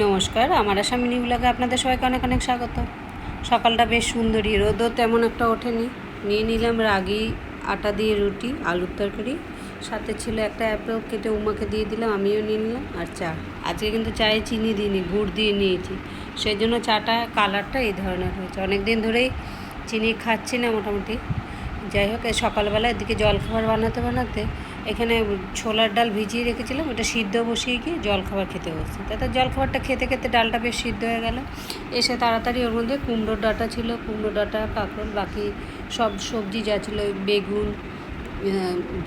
নমস্কার, আমার আসামি নিউলাগে আপনাদের সবাইকে অনেক অনেক স্বাগত। সকালটা বেশ সুন্দরী, রোদও তেমন একটা ওঠেনি। নিয়ে নিলাম রাগি, আটা দিয়ে রুটি, আলুর তরকারি। সাথে ছিল একটা অ্যাপেল, কেটে উমাকে দিয়ে দিলাম, আমিও নিয়ে নিলাম, আর চা। আজকে কিন্তু চায়ে চিনি দিইনি, গুড় দিয়ে নিয়েছি। সেই জন্য চাটা, কালারটা এই ধরনের হয়েছে। অনেক দিন ধরেই চিনি খাচ্ছি না মোটামুটি। যাই হোক সকালবেলা এদিকে জলখাবার বানাতে বানাতে এখানে ছোলার ডাল ভিজিয়ে রেখেছিলাম, ওটা সিদ্ধ বসিয়ে গিয়ে জলখাবার খেতে বসছি। তাতে জলখাবারটা খেতে খেতে ডালটা বেশ সিদ্ধ হয়ে গেল। এসে তাড়াতাড়ি ওর মধ্যে কুমড়োর ডাঁটা ছিল কুমড়ো ডাঁটা, কাঁকরোল, বাকি সব সবজি যা ছিল বেগুন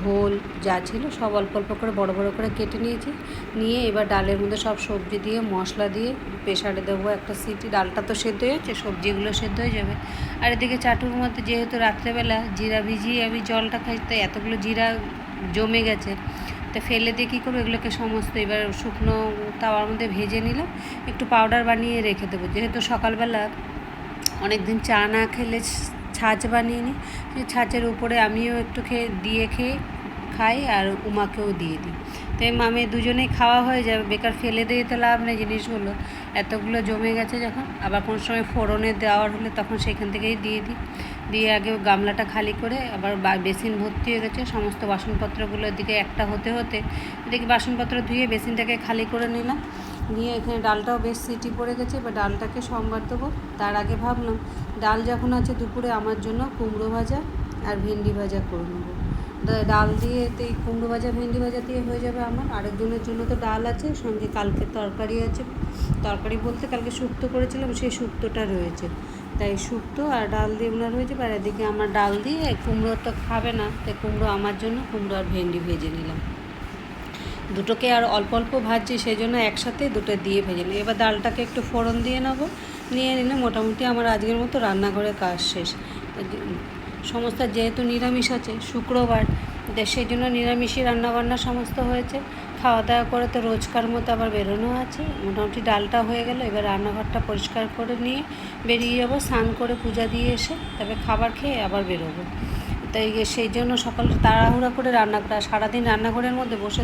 ভোল যা ছিল সব অল্প অল্প করে বড় বড় করে কেটে নিয়েছি। নিয়ে এবার ডালের মধ্যে সব সবজি দিয়ে, মশলা দিয়ে প্রেশারে দেবো একটা সিটি। ডালটা তো সেদ্ধ হয়ে যাচ্ছে, সবজিগুলো সেদ্ধ হয়ে যাবে। আর এদিকে চাটুর মধ্যে যেহেতু রাত্রেবেলা জিরা ভিজিয়ে আমি জলটা খাই, তাই এতগুলো জিরা জমে গেছে। তা ফেলে দিয়ে কী করব? এগুলোকে সমস্ত এবার শুকনো তাওয়ার মধ্যে ভেজে নিলাম। একটু পাউডার বানিয়ে রেখে দেবো। যেহেতু সকালবেলা অনেক দিন চা না খেলে ছাঁচ বানিয়ে নিই। ছাঁচের উপরে আমিও একটু খেয়ে দিয়ে খেয়ে খাই আর উমাকেও দিয়ে দিই। তো এই মামে দুজনেই খাওয়া হয়ে যাবে বেকার ফেলে দিয়ে তো লাভ নেই জিনিসগুলো। এতগুলো জমে গেছে যখন। আবার কোনো সময় ফোড়নে দেওয়ার হলে তখন সেখান থেকেই দিয়ে দিই। দিয়ে আগে গামলাটা খালি করে আবার বেসিন ভর্তি হয়ে গেছে। সমস্ত বাসনপত্রগুলোর দিকে একটা হতে হতে, এদিকে বাসনপত্র ধুয়ে বেসিনটাকে খালি করে নিলাম। নিয়ে এখানে ডালটাও বেশ সিটি পড়ে গেছে, এবার ডালটাকে সোমবার দেবো। তার আগে ভাবলাম, ডাল যখন আছে দুপুরে আমার জন্য কুমড়ো ভাজা আর ভেন্ডি ভাজা করে নেব। ডাল দিয়ে তো এই কুমড়ো ভাজা, ভেন্ডি ভাজা দিয়ে হয়ে যাবে আমার। আরেকজনের জন্য তো ডাল আছে, সঙ্গে কালকে তরকারি আছে। তরকারি বলতে কালকে শুক্তো করেছিলাম, সেই শুক্তোটা রয়েছে। তাই শুক্তো আর ডাল দিয়ে ওনার হয়েছে আর এদিকে আমার ডাল দিয়ে কুমড়ো তো খাবে না, তাই কুমড়ো আমার জন্য, কুমড়ো আর ভেন্ডি ভেজে নিলাম। দুটোকে আর অল্প অল্প ভাজছি সেই জন্য একসাথে দুটো দিয়ে ভেজে নিই। এবার ডালটাকে একটু ফোড়ন দিয়ে নেব। নিয়ে নিলে মোটামুটি আমার আজকের মতো রান্নাঘরে কাজ শেষ। সমস্ত যেহেতু নিরামিষ আছে, শুক্রবার সেই জন্য নিরামিষই রান্নাবান্না সমস্ত হয়েছে। খাওয়া দাওয়া করে তো রোজকার মতো আবার বেরোনো আছে। মোটামুটি ডালটা হয়ে গেল, এবার রান্নাঘরটা পরিষ্কার করে নিয়ে বেরিয়ে যাব, স্নান করে পূজা দিয়ে এসে, তবে খাবার খেয়ে আবার বেরোবো। তাই সেই জন্য সকালে তাড়াহুড়া করে রান্না করা সারাদিন রান্নাঘরের মধ্যে বসে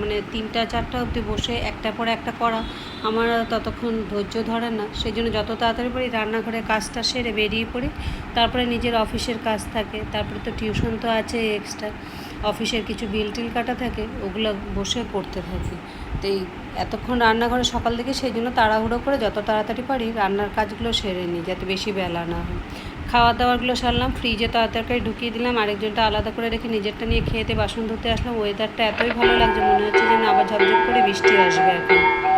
মানে তিনটা চারটা অবধি বসে একটা পরে একটা করা, আমার ততক্ষণ ধৈর্য ধরে না। সেই জন্য যত তাড়াতাড়ি পারি রান্নাঘরের কাজটা সেরে বেরিয়ে পড়ি। তারপরে নিজের অফিসের কাজ থাকে, তারপরে তো টিউশন তো আছে এক্সট্রা। অফিসের কিছু বিল টিল কাটা থাকে, ওগুলো বসে করতে থাকি। তো এই এতক্ষণ রান্নাঘরে সকাল থেকে সেই জন্য তাড়াহুড়ো করে যত তাড়াতাড়ি পারি রান্নার কাজগুলো সেরে নিই, যাতে বেশি বেলা না হয়। খাওয়া দাওয়াগুলো সারলাম ফ্রিজে তরকারি ঢুকিয়ে দিলাম, আরেকজনটা আলাদা করে রেখে নিজেরটা নিয়ে খেয়েতে বাসন ধুতে আসলাম। ওয়েদারটা এতই ভালো লাগছে, মনে হচ্ছে যেন আবার ঝপঝপ করে বৃষ্টি আসবে এখন।